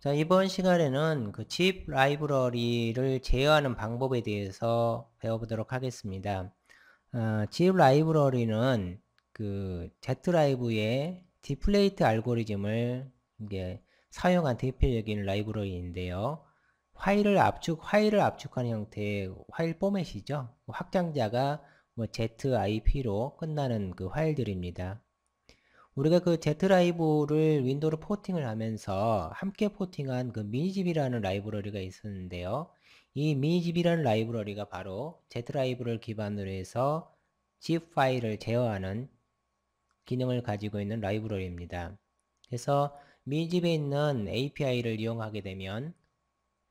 자, 이번 시간에는 그 집 라이브러리를 제어하는 방법에 대해서 배워보도록 하겠습니다. 어, 집 라이브러리는 그 Zdrive의 디플레이트 알고리즘을 이게 사용한 대표적인 라이브러리인데요. 파일을 압축, 파일을 압축하는 형태의 파일 포맷이죠. 확장자가 뭐 ZIP로 끝나는 그 파일들입니다. 우리가 그 Z라이브를 윈도우로 포팅을 하면서 함께 포팅한 그 미니집이라는 라이브러리가 있었는데요. 이 미니집이라는 라이브러리가 바로 Z라이브를 기반으로 해서 zip 파일을 제어하는 기능을 가지고 있는 라이브러리입니다. 그래서 미니집에 있는 API를 이용하게 되면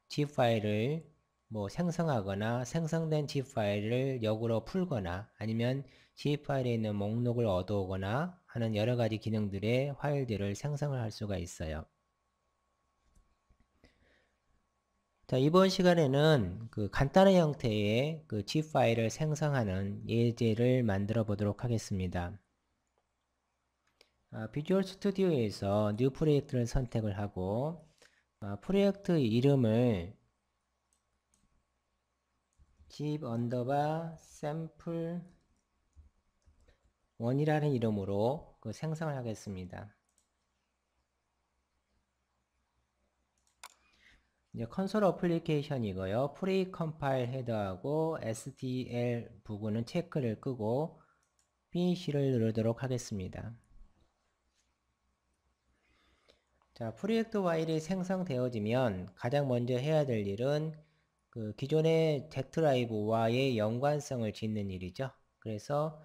zip 파일을 뭐 생성하거나 생성된 zip 파일을 역으로 풀거나 아니면 zip 파일에 있는 목록을 얻어오거나 하는 여러 가지 기능들의 파일들을 생성을 할 수가 있어요. 자, 이번 시간에는 그 간단한 형태의 그 zip 파일을 생성하는 예제를 만들어 보도록 하겠습니다. 아, 비주얼 스튜디오에서 뉴 프로젝트를 선택을 하고 아, 프로젝트 이름을 zip 언더바 샘플 원이라는 이름으로 그 생성을 하겠습니다. 이제 컨솔 어플리케이션이고요. 프리 컴파일 헤더하고 STL 부분은 체크를 끄고 피니시를 누르도록 하겠습니다. 자, 프로젝트 파일이 생성되어지면 가장 먼저 해야 될 일은 그 기존의 Zdrive와의 연관성을 짓는 일이죠. 그래서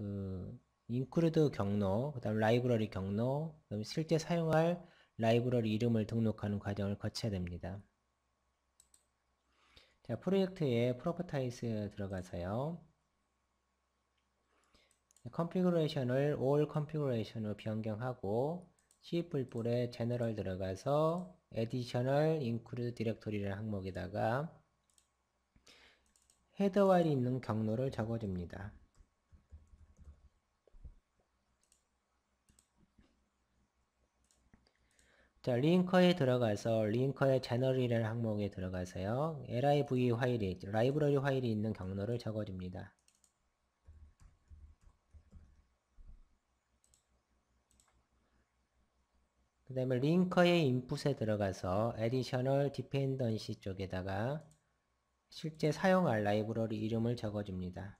그 include 경로, 그 다음 라이브러리 경로, 그다음 실제 사용할 라이브러리 이름을 등록하는 과정을 거쳐야 됩니다. 자, 프로젝트에 프로퍼타이스 들어가서요. 컨피그레이션을 all configuration으로 변경하고 C++ 에 general 들어가서 additional include directory라는 항목에다가 헤더 와일이 있는 경로를 적어줍니다. 자, 링커에 들어가서 링커의 제너럴이라는 항목에 들어가서요. liv 파일이 라이브러리 파일이 있는 경로를 적어줍니다. 그 다음에 링커의 인풋에 들어가서 additional dependency 쪽에다가 실제 사용할 라이브러리 이름을 적어줍니다.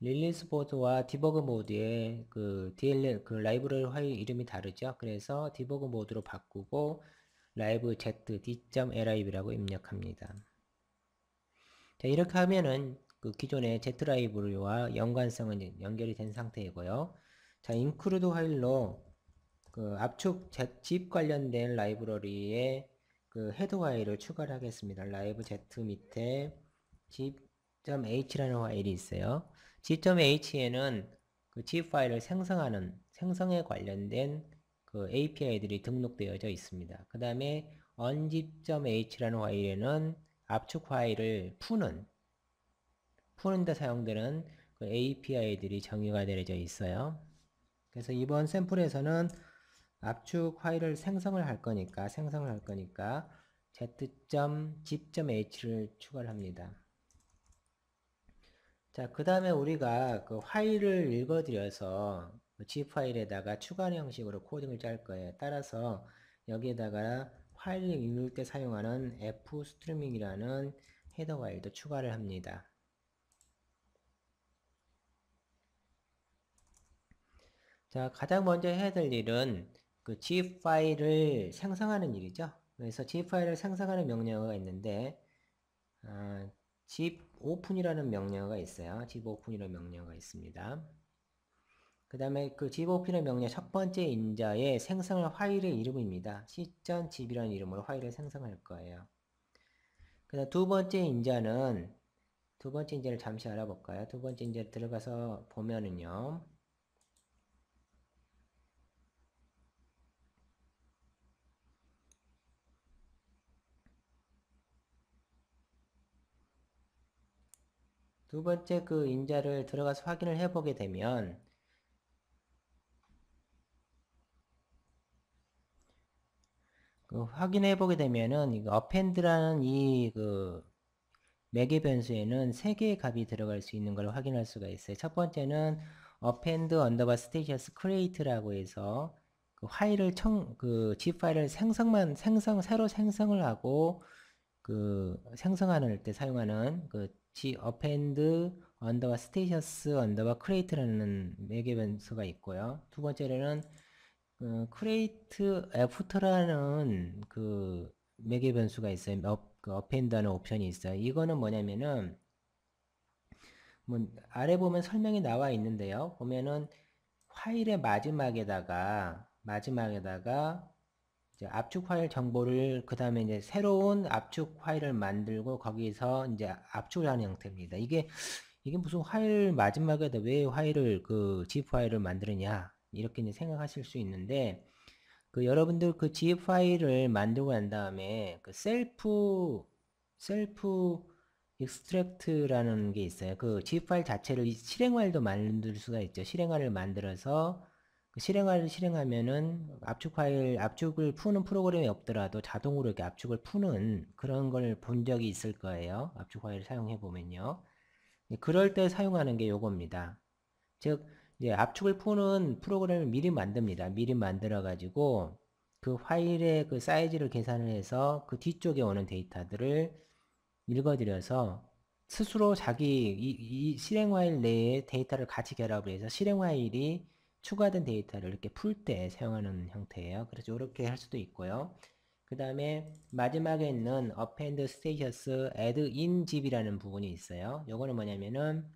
릴리스 보드와 디버그 모드의 그 DL 그 라이브러리 파일 이름이 다르죠. 그래서 디버그 모드로 바꾸고 라이브 z d.liv라고 입력합니다. 자, 이렇게 하면은 그 기존의 z 라이브러리와 연관성은 연결이 된 상태이고요. 자, 인크루드 파일로 그 압축 zip 관련된 라이브러리에 그 헤드 파일을 추가를 하겠습니다. 라이브 z 밑에 zip.h라는 파일이 있어요. g.h에는 그 zip 파일을 생성하는 생성에 관련된 그 API들이 등록되어져 있습니다. 그 다음에 unzip.h라는 파일에는 압축 파일을 푸는 푸는 데 사용되는 그 API들이 정의가 되어져 있어요. 그래서 이번 샘플에서는 압축 파일을 생성을 할 거니까 생성을 할 거니까 z.zip.h를 추가를 합니다. 자, 그 다음에 우리가 그 파일을 읽어드려서 그 G 파일에다가 추가하는 형식으로 코딩을 짤 거예요. 따라서 여기에다가 파일을 읽을 때 사용하는 f 스트리밍이라는 헤더 파일도 추가를 합니다. 자, 가장 먼저 해야 될 일은 그 G 파일을 생성하는 일이죠. 그래서 G 파일을 생성하는 명령어가 있는데, 어, zip open이라는 명령어가 있어요. zip open이라는 명령어가 있습니다. 그 다음에 그 zip open의 명령 첫 번째 인자의 생성할 파일의 이름입니다. c.zip이라는 이름으로 파일을 생성할 거예요. 그 다음 두 번째 인자는 두 번째 인자를 잠시 알아볼까요? 두 번째 인자 들어가서 보면은요. 두 번째 그 인자를 들어가서 확인을 해보게 되면 그 확인해 보게 되면은 이 append라는 이그 매개 변수에는 3개의 값이 들어갈 수 있는 걸 확인할 수가 있어요. 첫 번째는 append underbar status create라고 해서 그 파일을 청, 그 g 파일을 생성만 생성 새로 생성을 하고 그 생성하는 때 사용하는 그 g append underbar status underbar create라는 매개 변수가 있고요. 두 번째로는 그 create after라는 그 매개 변수가 있어요. 업, 그 append하는 옵션이 있어요. 이거는 뭐냐면은 뭐 아래 보면 설명이 나와 있는데요. 보면은 파일의 마지막에다가 마지막에다가 압축 파일 정보를 그 다음에 이제 새로운 압축 파일을 만들고 거기서 이제 압축을 하는 형태입니다. 이게 이게 무슨 파일 마지막에다 왜 파일을 그 zip 파일을 만드느냐 이렇게 이제 생각하실 수 있는데 그 여러분들 그 zip 파일을 만들고 난 다음에 그 셀프 셀프 익스트랙트라는 게 있어요. 그 zip 파일 자체를 실행화일도 만들 수가 있죠. 실행화를 만들어서 그 실행화를 실행하면은 압축 파일 압축을 푸는 프로그램이 없더라도 자동으로 이렇게 압축을 푸는 그런 걸 본 적이 있을 거예요. 압축 파일을 사용해 보면요. 그럴 때 사용하는 게 요겁니다. 즉 이제 압축을 푸는 프로그램을 미리 만듭니다. 미리 만들어 가지고 그 파일의 그 사이즈를 계산을 해서 그 뒤쪽에 오는 데이터들을 읽어드려서 스스로 자기 이, 이 실행 파일 내에 데이터를 같이 결합을 해서 실행 파일이 추가된 데이터를 이렇게 풀 때 사용하는 형태예요. 그래서 이렇게 할 수도 있고요. 그 다음에 마지막에 있는 append status add in zip이라는 부분이 있어요. 요거는 뭐냐면은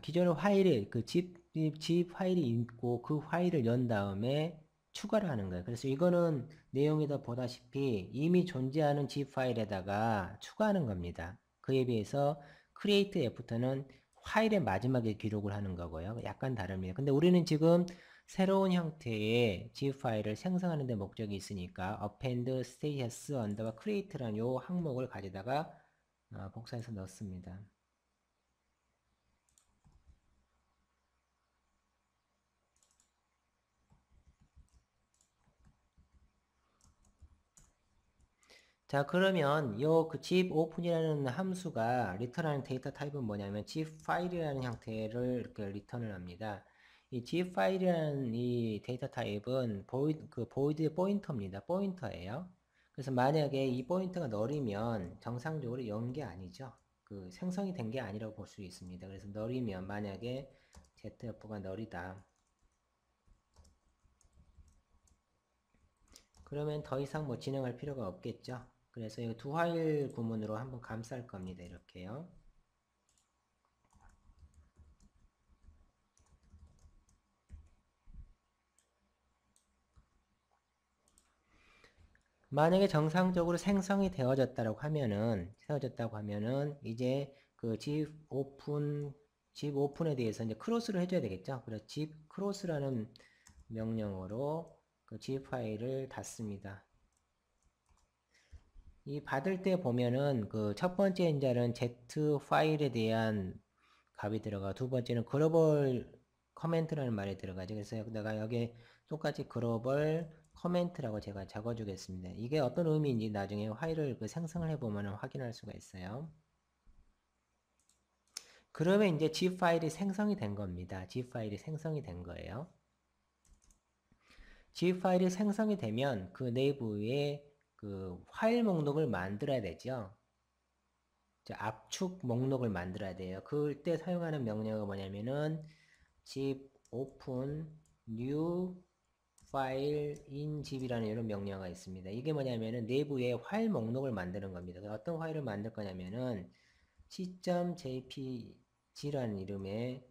기존의 파일이 그 zip, zip 파일이 있고 그 파일을 연 다음에 추가를 하는 거예요. 그래서 이거는 내용에다 보다시피 이미 존재하는 zip 파일에다가 추가하는 겁니다. 그에 비해서 create after는 파일의 마지막에 기록을 하는 거고요. 약간 다릅니다. 근데 우리는 지금 새로운 형태의 zip 파일을 생성하는 데 목적이 있으니까 append status underbar create라는 요 항목을 가져다가 어, 복사해서 넣습니다. 자 그러면 요그 zip open이라는 함수가 리턴하는 데이터 타입은 뭐냐면 zip 파일이라는 형태를 이렇게 리턴을 합니다. 이 zip 파일이라는 이 데이터 타입은 보이, 그 보이드의 포인터입니다. 포인터예요. 그래서 만약에 이 포인터가 널이면 정상적으로 연게 아니죠. 그 생성이 된 게 아니라고 볼 수 있습니다. 그래서 널이면 만약에 zf가 널이다. 그러면 더 이상 뭐 진행할 필요가 없겠죠. 그래서 이 두 화일 구문으로 한번 감쌀 겁니다. 이렇게요. 만약에 정상적으로 생성이 되어졌다고 하면은 세워졌다고 하면은 이제 그 집 오픈 집 오픈에 대해서 이제 크로스를 해줘야 되겠죠. 그래서 집 크로스라는 명령어로 그집 파일을 닫습니다. 이 받을 때 보면은 그 첫 번째 인자는 Z 파일에 대한 값이 들어가 두 번째는 글로벌 커멘트라는 말이 들어가죠. 그래서 내가 여기 똑같이 글로벌 커멘트라고 제가 적어 주겠습니다. 이게 어떤 의미인지 나중에 파일을 그 생성을 해보면 확인할 수가 있어요. 그러면 이제 zip 파일이 생성이 된 겁니다. zip 파일이 생성이 된 거예요. zip 파일이 생성이 되면 그 내부에 그 파일 목록을 만들어야 되죠. 압축 목록을 만들어야 돼요. 그때 사용하는 명령어가 뭐냐면은 zip open new file in zip이라는 이런 명령어가 있습니다. 이게 뭐냐면은 내부에 파일 목록을 만드는 겁니다. 어떤 파일을 만들 거냐면은 c.jpg라는 이름의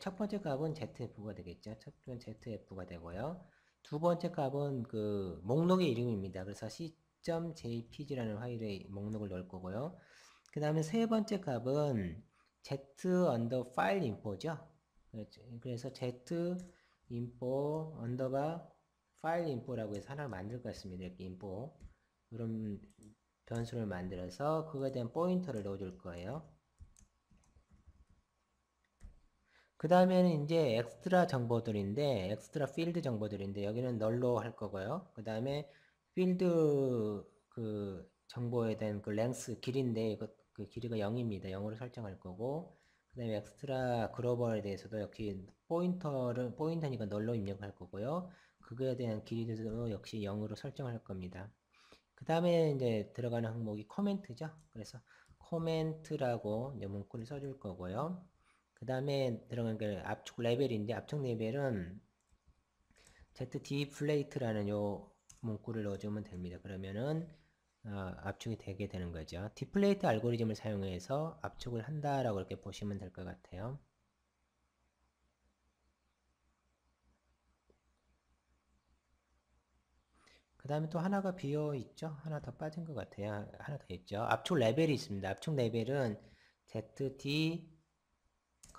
첫 번째 값은 zf가 되겠죠. 첫 번째 zf가 되고요. 두 번째 값은 그 목록의 이름입니다. 그래서 c.jpg라는 파일의 목록을 넣을 거고요. 그 다음에 세 번째 값은 z under file info죠. 그래서 z info under가 file info라고 해서 하나를 만들 것 같습니다. 이렇게 info 그런 변수를 만들어서 그거에 대한 포인터를 넣어줄 거예요. 그 다음에는 이제 엑스트라 정보들인데 엑스트라 필드 정보들인데 여기는 널로 할 거고요. 그 다음에 필드 그 정보에 대한 그 랭스 길인데 그, 그 길이가 0입니다. 0으로 설정할 거고 그 다음에 엑스트라 글로벌에 대해서도 역시 포인터를 포인터니까 널로 입력할 거고요. 그거에 대한 길이도 역시 0으로 설정할 겁니다. 그 다음에 이제 들어가는 항목이 코멘트죠. 그래서 코멘트라고 문구를 써줄 거고요. 그 다음에 들어간 게 압축 레벨인데 압축 레벨은 ZD 플레이트라는 요 문구를 넣어주면 됩니다. 그러면은 어, 압축이 되게 되는 거죠. 디플레이트 알고리즘을 사용해서 압축을 한다라고 이렇게 보시면 될 것 같아요. 그 다음에 또 하나가 비어 있죠. 하나 더 빠진 것 같아요. 하나 더 있죠. 압축 레벨이 있습니다. 압축 레벨은 ZD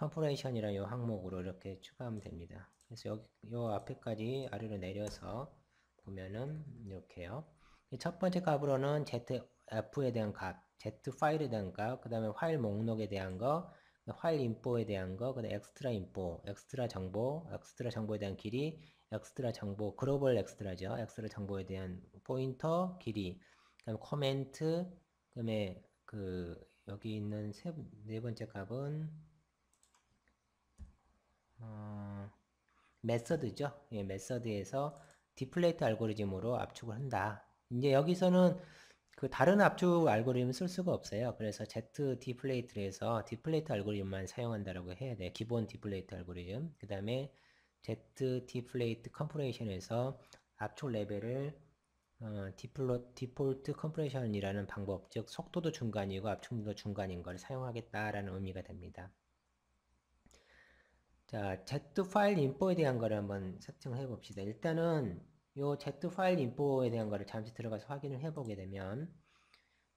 컴프레이션이라는 이 항목으로 이렇게 추가하면 됩니다. 그래서 여기 요 앞에까지 아래로 내려서 보면은 이렇게요. 첫 번째 값으로는 ZF에 대한 값, Z 파일에 대한 값, 그 다음에 파일 목록에 대한 거, 파일 인포에 대한 거, 그 다음에 엑스트라 인포, 엑스트라 정보, 엑스트라 정보에 대한 길이, 엑스트라 정보, 글로벌 엑스트라죠. 엑스트라 정보에 대한 포인터, 길이, 그 다음에 코멘트, 그 다음에 그 여기 있는 세, 네 번째 값은 어, 메서드죠. 예, 메서드에서 디플레이트 알고리즘으로 압축을 한다. 이제 여기서는 그 다른 압축 알고리즘 쓸 수가 없어요. 그래서 Z 디플레이트를 해서 디플레이트 알고리즘만 사용한다라고 해야 돼요. 기본 디플레이트 알고리즘. 그 다음에 Z 디플레이트 컴프레이션에서 압축 레벨을 어, 디플로, 디폴트 컴프레이션이라는 방법, 즉 속도도 중간이고 압축도 중간인 걸 사용하겠다라는 의미가 됩니다. 자, Z 파일 인포에 대한 거를 한번 세팅해 봅시다. 일단은 요 Z 파일 인포에 대한 거를 잠시 들어가서 확인을 해 보게 되면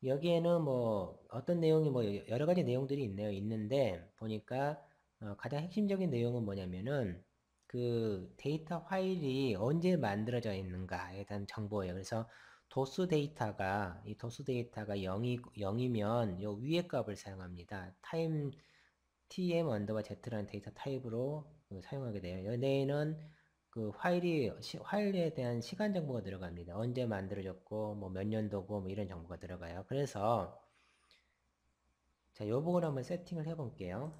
여기에는 뭐 어떤 내용이 뭐 여러 가지 내용들이 있네요. 있는데 보니까 어 가장 핵심적인 내용은 뭐냐면은 그 데이터 파일이 언제 만들어져 있는가에 대한 정보예요. 그래서 도수 데이터가 이 도수 데이터가 0이 0이면 요 위에 값을 사용합니다. 타임 tm 언더바 z라는 데이터 타입으로 그 사용하게 돼요. 여기에는 그 파일이 시, 파일에 대한 시간 정보가 들어갑니다. 언제 만들어졌고 뭐 몇 년도고 뭐 이런 정보가 들어가요. 그래서 자, 요 부분 한번 세팅을 해 볼게요.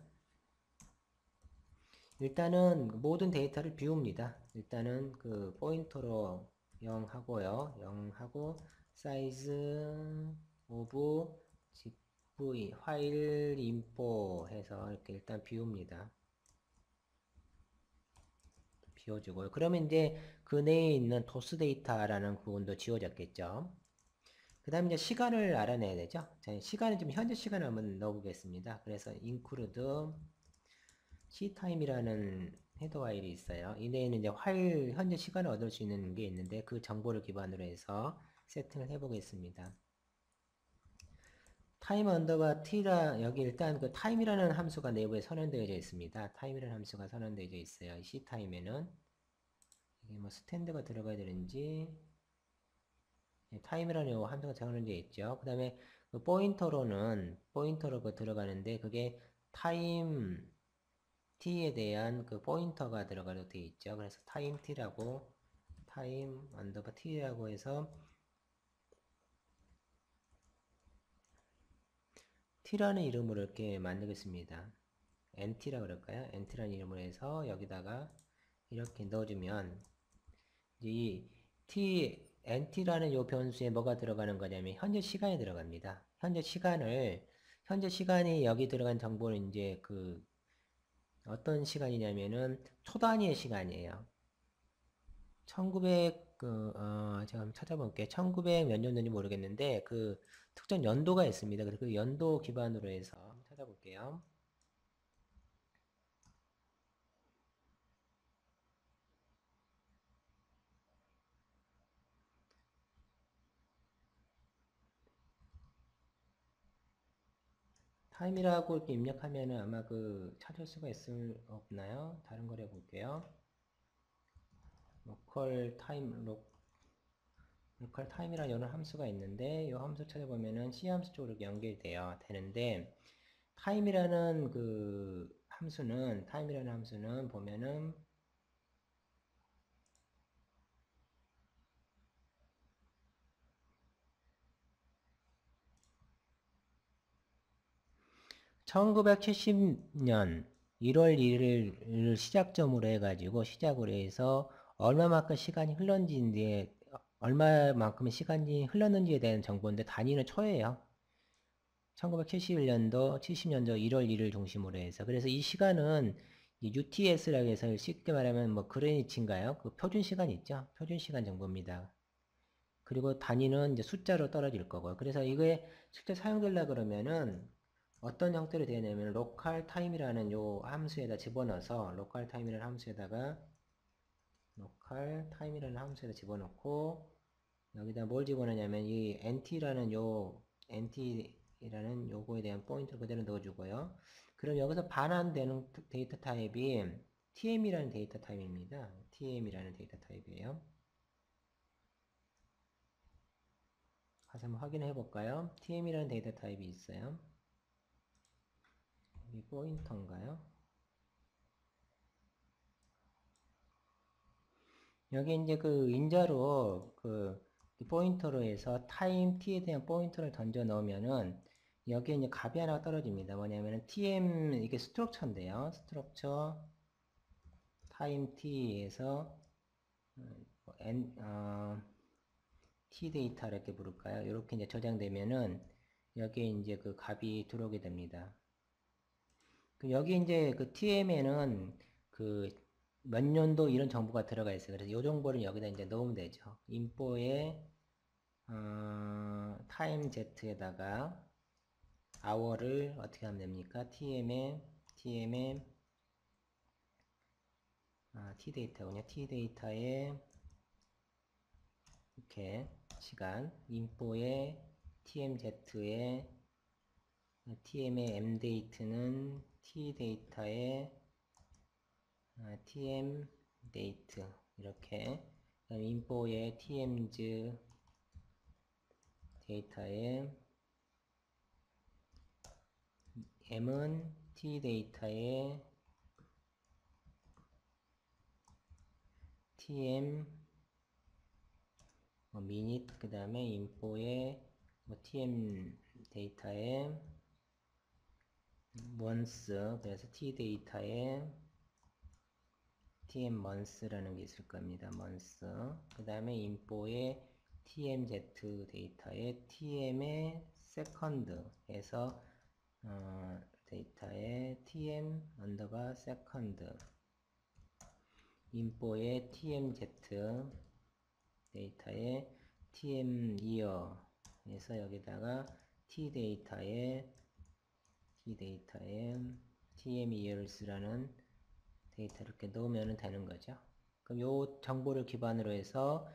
일단은 모든 데이터를 비웁니다. 일단은 그 포인터로 0 하고요. 0 하고 사이즈 오브 v 파일 인포 해서 이렇게 일단 비웁니다. 비워주고요. 그러면 이제 그 내에 있는 도스 데이터라는 부분도 지워졌겠죠. 그 다음에 이제 시간을 알아내야 되죠. 자, 시간은 지금 현재 시간을 한번 넣어보겠습니다. 그래서 include ctime이라는 헤더 파일이 있어요. 이 내에는 이제 파일 현재 시간을 얻을 수 있는 게 있는데 그 정보를 기반으로 해서 세팅을 해보겠습니다. 타임 언더바 t라 여기 일단 그 타임이라는 함수가 내부에 선언되어져 있습니다. 타임이라는 함수가 선언되어져 있어요. c 타임에는 이게 뭐 스탠드가 들어가야 되는지 예, 타임이라는 함수가 선언되어 있죠. 그 다음에 그 포인터로는 포인터로 그 들어가는데 그게 타임 t에 대한 그 포인터가 들어가도 되어 있죠. 그래서 타임 t라고 타임 언더바 t라고 해서 t라는 이름으로 이렇게 만들겠습니다. nt라 그럴까요? nt라는 이름으로 해서 여기다가 이렇게 넣어주면 이 t nt라는 이 변수에 뭐가 들어가는 거냐면 현재 시간이 들어갑니다. 현재 시간을 현재 시간이 여기 들어간 정보는 이제 그 어떤 시간이냐면은 초 단위의 시간이에요. 1900, 그, 어, 제가 한번 찾아볼게요. 1900 몇 년도인지 모르겠는데, 그, 특정 연도가 있습니다. 그래서 그 연도 기반으로 해서 찾아볼게요. 타임이라고 이렇게 입력하면은 아마 그 찾을 수가 있을 없나요? 다른 걸 해볼게요. 로컬 타임 로, 로컬 타임이라는 여러 함수가 있는데 이 함수 찾아보면은 C 함수 쪽으로 연결되어 되는데 타임이라는 그 함수는 타임이라는 함수는 보면은 (1970년) (1월 1일을) 시작점으로 해가지고 시작으로 해서 얼마만큼 시간이 흘렀는지에 얼마만큼의 시간이 흘렀는지에 대한 정보인데 단위는 초예요. 1971년도, 70년도 1월 1일 중심으로 해서 그래서 이 시간은 UTS라고 해서 쉽게 말하면 뭐 그레니치인가요? 그 표준 시간 있죠? 표준 시간 정보입니다. 그리고 단위는 이제 숫자로 떨어질 거고요. 그래서 이거에 실제 사용되려 그러면은 어떤 형태로 되냐면 local time이라는 요 함수에다 집어넣어서 local time이라는 함수에다가 local time이라는 함수에다 집어넣고 여기다 뭘 집어넣냐면 이 nt라는 요 nt라는 요거에 대한 포인트를 그대로 넣어주고요. 그럼 여기서 반환되는 데이터 타입이 tm이라는 데이터 타입입니다. tm이라는 데이터 타입이에요. 다시 한번 확인해 볼까요? tm이라는 데이터 타입이 있어요. 여기 포인터인가요? 여기 이제 그 인자로 그 포인터로 해서 타임 t에 대한 포인터를 던져 넣으면은 여기에 이제 값이 하나 떨어집니다. 뭐냐면은 tm 이게 스트럭처인데요. 스트럭처 타임 t에서 어, n 어, t 데이터 이렇게 부를까요? 이렇게 이제 저장되면은 여기에 이제 그 값이 들어오게 됩니다. 그 여기 이제 그 TM에는 그 몇 년도 이런 정보가 들어가 있어요. 그래서 이 정보를 여기다 이제 넣으면 되죠. 인포에 어, 타임 z에다가 hour를 어떻게 하면 됩니까? tm에 tm에 아, t데이터군요. t데이터에 이렇게 시간 인포에 tmz에 tm의 mdate는 t데이터에 아, tm date 이렇게. 그다음 인포에 tmz 데이터에 m은 t 데이터에 tm 뭐 미닛 그 다음에 인포에 뭐 tm 데이터에 months 그래서 t 데이터에 tm months라는 게 있을 겁니다. months 그 다음에 인포에 tmz 데이터에 tm의 second에서 어, 데이터에 tm 언더바 second 인포에 tmz 데이터에 tm year에서 여기다가 t 데이터에 t 데이터에 tm years라는 데이터 이렇게 넣으면 되는 거죠. 그럼 요 정보를 기반으로 해서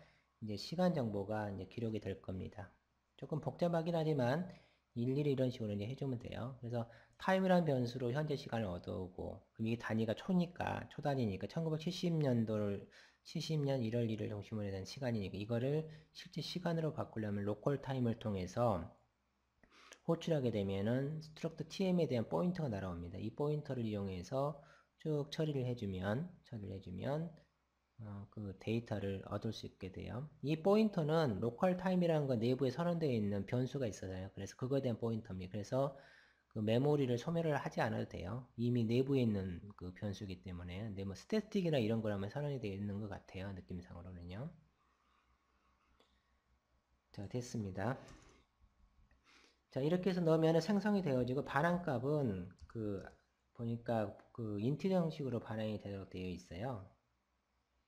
이제 시간 정보가 이제 기록이 될 겁니다. 조금 복잡하긴 하지만 일일이 이런 식으로 이제 해주면 돼요. 그래서 타임이라는 변수로 현재 시간을 얻어오고 그럼 이게 단위가 초니까 초 단위니까 1970년도를 70년 1월 1일 중심으로 된 시간이니까 이거를 실제 시간으로 바꾸려면 로컬 타임을 통해서 호출하게 되면은 스트럭트 TM에 대한 포인터가 날아옵니다. 이 포인터를 이용해서 쭉 처리를 해주면 처리를 해주면 어, 그 데이터를 얻을 수 있게 돼요. 이 포인터는 로컬 타임이라는 건 내부에 선언되어 있는 변수가 있어요. 그래서 그거에 대한 포인터입니다. 그래서 그 메모리를 소멸을 하지 않아도 돼요. 이미 내부에 있는 그 변수이기 때문에. 근데 뭐 스태틱이나 이런 거라면 선언이 되어 있는 것 같아요. 느낌상으로는요. 자, 됐습니다. 자, 이렇게 해서 넣으면 생성이 되어지고 반환값은 그 보니까 그 인티저 형식으로 반환이 되도록 되어 있어요.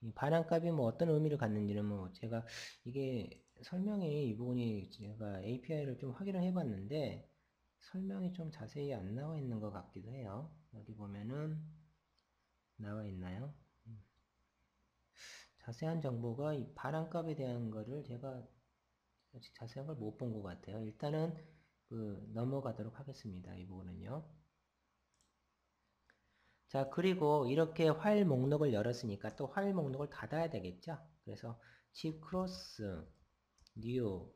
이 반환값이 뭐 어떤 의미를 갖는지는 뭐 제가 이게 설명이 이 부분이 제가 API를 좀 확인을 해봤는데 설명이 좀 자세히 안 나와 있는 것 같기도 해요. 여기 보면은 나와 있나요? 음. 자세한 정보가 이 반환값에 대한 거를 제가 아직 자세한 걸 못 본 것 같아요. 일단은 그 넘어가도록 하겠습니다. 이 부분은요. 자 그리고 이렇게 파일 목록을 열었으니까 또 파일 목록을 닫아야 되겠죠? 그래서 집 크로스 new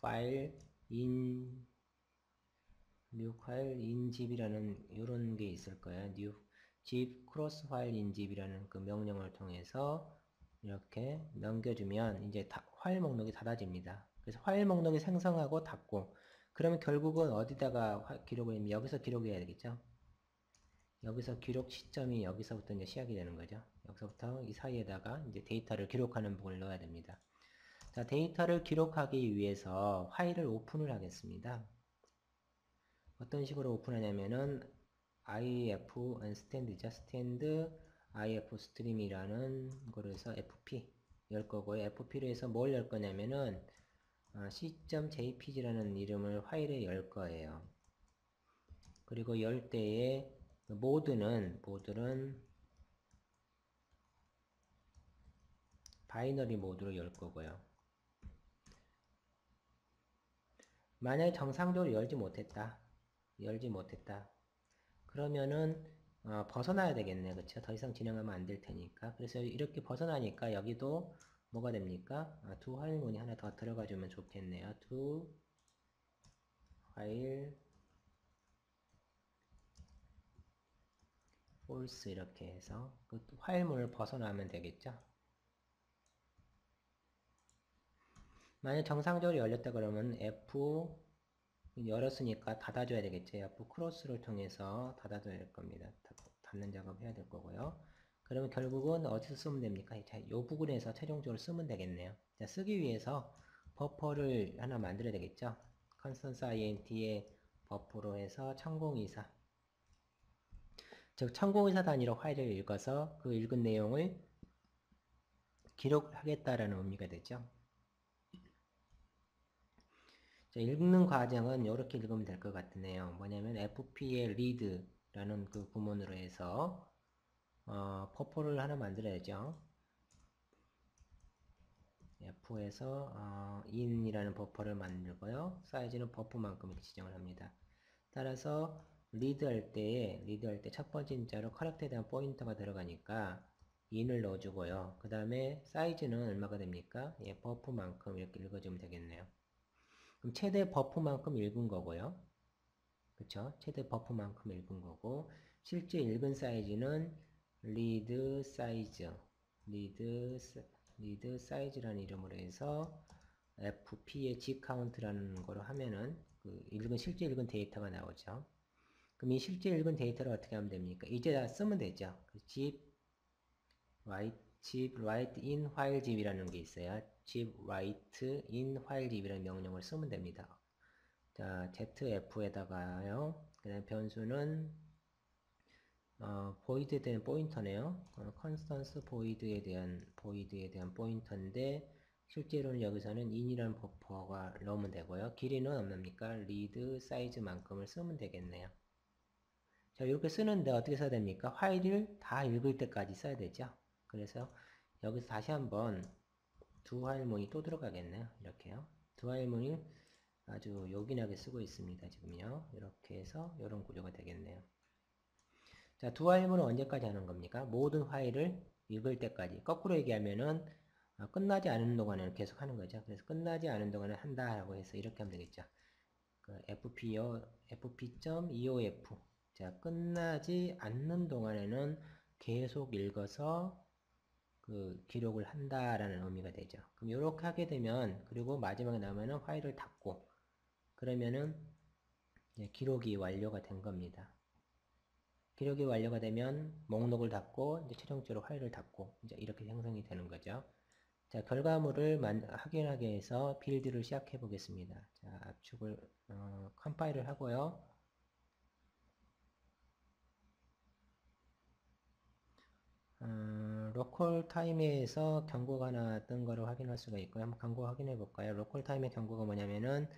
파일 in new 파일 in 집이라는 이런 게 있을 거예요. new zip 크로스 파일 in 집이라는 그 명령을 통해서 이렇게 넘겨주면 이제 다, 파일 목록이 닫아집니다. 그래서 파일 목록이 생성하고 닫고 그러면 결국은 어디다가 화- 기록을 여기서 기록해야 되겠죠? 여기서 기록 시점이 여기서부터 이제 시작이 되는 거죠. 여기서부터 이 사이에다가 이제 데이터를 기록하는 부분을 넣어야 됩니다. 자, 데이터를 기록하기 위해서 파일을 오픈을 하겠습니다. 어떤 식으로 오픈하냐면은 if unstand이죠. stand if stream이라는 거로 해서 fp 열 거고요. fp로 해서 뭘 열 거냐면은 어, c.jpg라는 이름을 파일에 열 거예요. 그리고 열 때에 모드는 모드는 바이너리 모드로 열 거고요. 만약에 정상적으로 열지 못했다. 열지 못했다. 그러면은 어, 벗어나야 되겠네. 그쵸? 더 이상 진행하면 안 될 테니까. 그래서 이렇게 벗어나니까 여기도 뭐가 됩니까? 아, 두 화일문이 하나 더 들어가 주면 좋겠네요. 두 화일 false 이렇게 해서 그 화일문을 벗어나면 되겠죠? 만약 정상적으로 열렸다 그러면 F 열었으니까 닫아줘야 되겠죠. F 크로스를 통해서 닫아줘야 될 겁니다. 닫는 작업 해야 될 거고요. 그러면 결국은 어디서 쓰면 됩니까? 자, 이 부분에서 최종적으로 쓰면 되겠네요. 자, 쓰기 위해서 버퍼를 하나 만들어야 되겠죠. constance int의 버퍼로 해서 1024 즉1024 단위로 파일을 읽어서 그 읽은 내용을 기록하겠다라는 의미가 되죠. 자, 읽는 과정은 이렇게 읽으면 될 것 같네요. 뭐냐면 fp의 read라는 그 구문으로 해서 어, 퍼포를 하나 만들어야죠. f에서 어, in이라는 버퍼를 만들고요. 사이즈는 버퍼만큼 지정을 합니다. 따라서 리드 할 때에 리드 할 때 첫 번째 인자로 커렉트에 대한 포인터가 들어가니까 in을 넣어주고요. 그 다음에 사이즈는 얼마가 됩니까? 예, 버퍼만큼 이렇게 읽어주면 되겠네요. 그럼 최대 버프만큼 읽은 거고요. 그쵸? 최대 버프만큼 읽은 거고 실제 읽은 사이즈는 리드 사이즈 리드 리드 사이즈라는 이름으로 해서 FP의 G 카운트라는 거로 하면은 그 읽은 실제 읽은 데이터가 나오죠. 그럼 이 실제 읽은 데이터를 어떻게 하면 됩니까? 이제 다 쓰면 되죠. 그 zip write zip write in while zip이라는 게 있어요. zip write in while zip이라는 명령을 쓰면 됩니다. 자, zf에다가요. 그 다음 변수는 어, void에 대한 포인터네요. 어, constance void에 대한 void에 대한 포인터인데 실제로는 여기서는 in이라는 버퍼가 넣으면 되고요. 길이는 없습니까? read 사이즈만큼을 쓰면 되겠네요. 자, 이렇게 쓰는데 어떻게 써야 됩니까? 파일을 다 읽을 때까지 써야 되죠. 그래서 여기서 다시 한번 두 화일문이 또 들어가겠네요. 이렇게요. 두 화일문이 아주 요긴하게 쓰고 있습니다. 지금요. 이렇게 해서 이런 구조가 되겠네요. 자, 두 화일문은 언제까지 하는 겁니까? 모든 파일을 읽을 때까지. 거꾸로 얘기하면은 어, 끝나지 않은 동안에는 계속 하는 거죠. 그래서 끝나지 않은 동안에 한다라고 해서 이렇게 하면 되겠죠. 그 fp.eof fp 자, 끝나지 않는 동안에는 계속 읽어서 그 기록을 한다라는 의미가 되죠. 그럼 이렇게 하게 되면 그리고 마지막에 나오면은 파일을 닫고 그러면은 기록이 완료가 된 겁니다. 기록이 완료가 되면 목록을 닫고 이제 최종적으로 파일을 닫고 이제 이렇게 형성이 되는 거죠. 자 결과물을 확인하기 위해서 빌드를 시작해 보겠습니다. 자 압축을 어, 컴파일을 하고요. 어, 로컬 타임에서 경고가 뜬 거를 확인할 수가 있고요. 한번 경고 확인해 볼까요? 로컬 타임의 경고가 뭐냐면은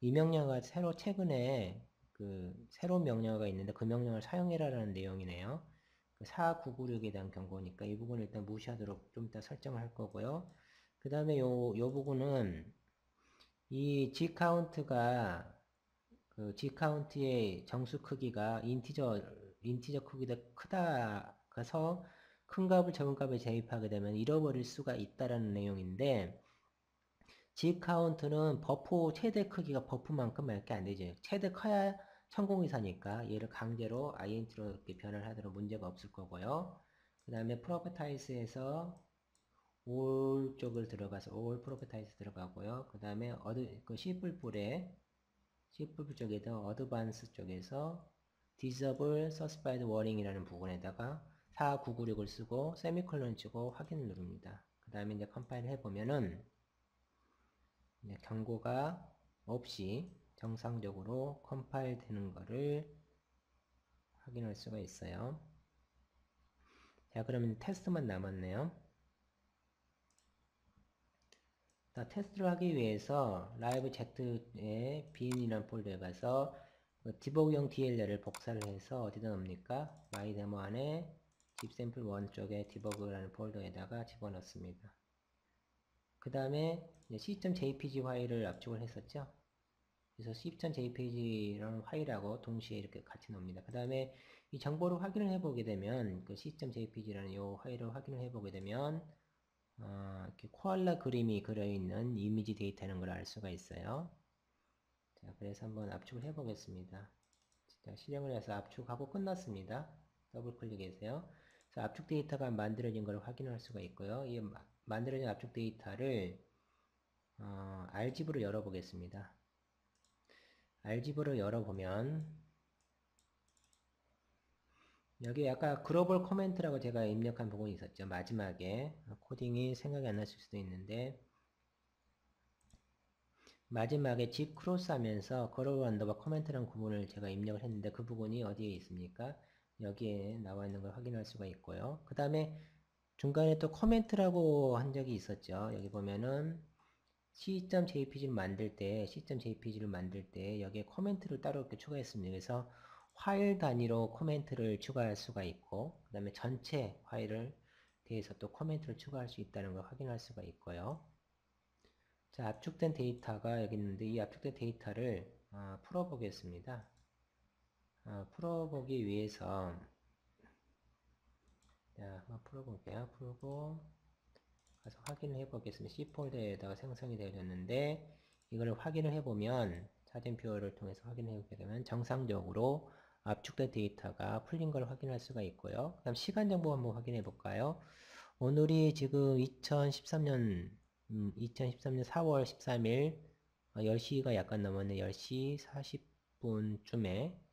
이 명령어가 새로 최근에 그 새로운 명령어가 있는데 그 명령을 사용해라라는 내용이네요. 그 4996에 대한 경고니까 이 부분을 일단 무시하도록 좀 이따 설정을 할 거고요. 그 다음에 요, 요 부분은 이 G 카운트가 그 G 카운트의 정수 크기가 인티저, 인티저 크기보다 크다. 그래서 큰 값을 적은 값에 재입하게 되면 잃어버릴 수가 있다라는 내용인데 G 카운트는 버프 최대 크기가 버프만큼 밖에 안 되죠. 최대 커야 천공이사니까 얘를 강제로 int로 이렇게 변을 하도록 문제가 없을 거고요. 그 다음에 프로페타이스에서 all 쪽을 들어가서 all 프로페타이스 들어가고요. 그 다음에 어드 그 C++에 CFP 쪽에도 어드반스 쪽에서 disable specified warning이라는 부분에다가 4996을 쓰고 세미콜론 치고 확인을 누릅니다. 그 다음에 이제 컴파일 해보면은 경고가 없이 정상적으로 컴파일 되는 거를 확인할 수가 있어요. 자 그러면 테스트만 남았네요. 자, 테스트를 하기 위해서 라이브 Z의 bin이라는 폴더에 가서 그 디버그용 DLL을 복사를 해서 어디다 넣습니까? 마이 데모 안에 집샘플 1 쪽에 디버그라는 폴더에다가 집어넣습니다. 그 다음에 c.jpg 파일을 압축을 했었죠. 그래서 c.jpg라는 파일하고 동시에 이렇게 같이 넣습니다. 그 다음에 이 정보를 확인을 해보게 되면 그 c.jpg라는 이 파일을 확인을 해보게 되면 어, 이렇게 코알라 그림이 그려있는 이미지 데이터는 걸 알 수가 있어요. 자, 그래서 한번 압축을 해보겠습니다. 자, 실행을 해서 압축하고 끝났습니다. 더블 클릭해서요. 압축 데이터가 만들어진 걸 확인할 수가 있고요. 이 만들어진 압축 데이터를 어, RGB로 열어보겠습니다. RGB로 열어보면 여기 아까 글로벌 코멘트라고 제가 입력한 부분이 있었죠. 마지막에 코딩이 생각이 안 났을 수도 있는데 마지막에 집 크로스 하면서 글로벌 언더바 코멘트라는 부분을 제가 입력을 했는데 그 부분이 어디에 있습니까? 여기에 나와 있는 걸 확인할 수가 있고요. 그 다음에 중간에 또 코멘트라고 한 적이 있었죠. 여기 보면은 c.jpg를 만들 때 c.jpg를 만들 때 여기에 코멘트를 따로 이렇게 추가했습니다. 그래서 파일 단위로 코멘트를 추가할 수가 있고 그 다음에 전체 파일을 대해서 또 코멘트를 추가할 수 있다는 걸 확인할 수가 있고요. 자 압축된 데이터가 여기 있는데 이 압축된 데이터를 어, 풀어보겠습니다. 어, 풀어보기 위해서 자, 한번 풀어볼게요. 풀고 가서 확인을 해보겠습니다. C 폴더에다가 생성이 되어졌는데 이걸 확인을 해보면 사진표를 통해서 확인해 보게 되면 정상적으로 압축된 데이터가 풀린 걸 확인할 수가 있고요. 그 다음 시간 정보 한번 확인해 볼까요? 오늘이 지금 2013년 음, 2013년 4월 13일 10시가 약간 넘었네 10시 40분쯤에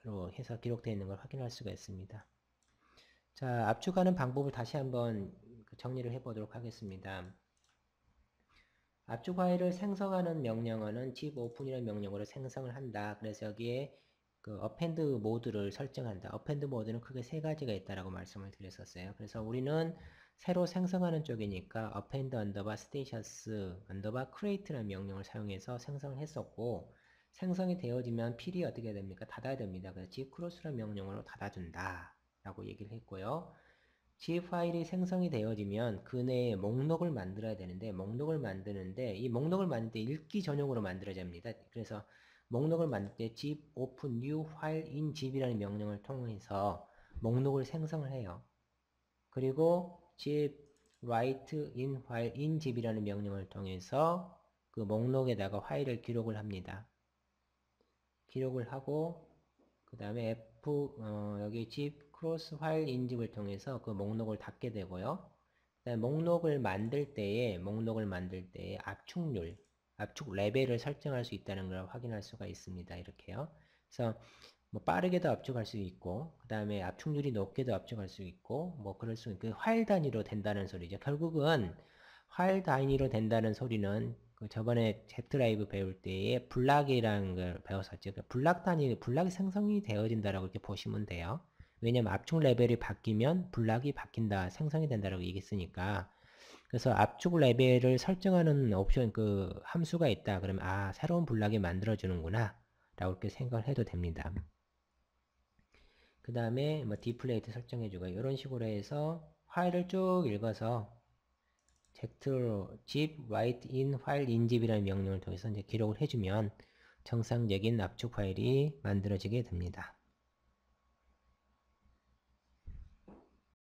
그로 해서 기록되어 있는 걸 확인할 수가 있습니다. 자, 압축하는 방법을 다시 한번 그 정리를 해 보도록 하겠습니다. 압축 파일을 생성하는 명령어는 zip open이라는 명령어로 생성을 한다. 그래서 여기에 그 append 모드를 설정한다. append 모드는 크게 세 가지가 있다라고 말씀을 드렸었어요. 그래서 우리는 새로 생성하는 쪽이니까 append underbar statius underbar create라는 명령을 사용해서 생성을 했었고 생성이 되어지면 필이 어떻게 됩니까? 닫아야 됩니다. 그래서 gcross라는 명령으로 닫아준다. 라고 얘기를 했고요. g 파일이 생성이 되어지면 그 내에 목록을 만들어야 되는데 목록을 만드는데 이 목록을 만들 때 읽기 전용으로 만들어야 합니다. 그래서 목록을 만들 때 zip open new file in zip이라는 명령을 통해서 목록을 생성을 해요. 그리고 zip write in file in zip이라는 명령을 통해서 그 목록에다가 파일을 기록을 합니다. 기록을 하고 그 다음에 F 어, 여기 zip cross file 인집을 통해서 그 목록을 닫게 되고요. 그다음에 목록을 만들 때에 목록을 만들 때에 압축률, 압축 레벨을 설정할 수 있다는 걸 확인할 수가 있습니다. 이렇게요. 그래서 뭐 빠르게도 압축할 수 있고 그 다음에 압축률이 높게도 압축할 수 있고 뭐 그럴 수 있고 그 파일 단위로 된다는 소리죠. 결국은 파일 단위로 된다는 소리는 그 저번에 제트라이브 배울 때에 블락이라는 걸 배웠었죠. 그 블락 단위, 블락이 생성이 되어진다라고 이렇게 보시면 돼요. 왜냐면 압축 레벨이 바뀌면 블락이 바뀐다, 생성이 된다라고 얘기했으니까. 그래서 압축 레벨을 설정하는 옵션, 그 함수가 있다. 그러면 아, 새로운 블락이 만들어주는구나. 라고 이렇게 생각을 해도 됩니다. 그 다음에 뭐 디플레이트 설정해주고 이런 식으로 해서 파일을 쭉 읽어서 zip write in file inzip이라는 명령을 통해서 이제 기록을 해주면 정상적인 압축 파일이 만들어지게 됩니다.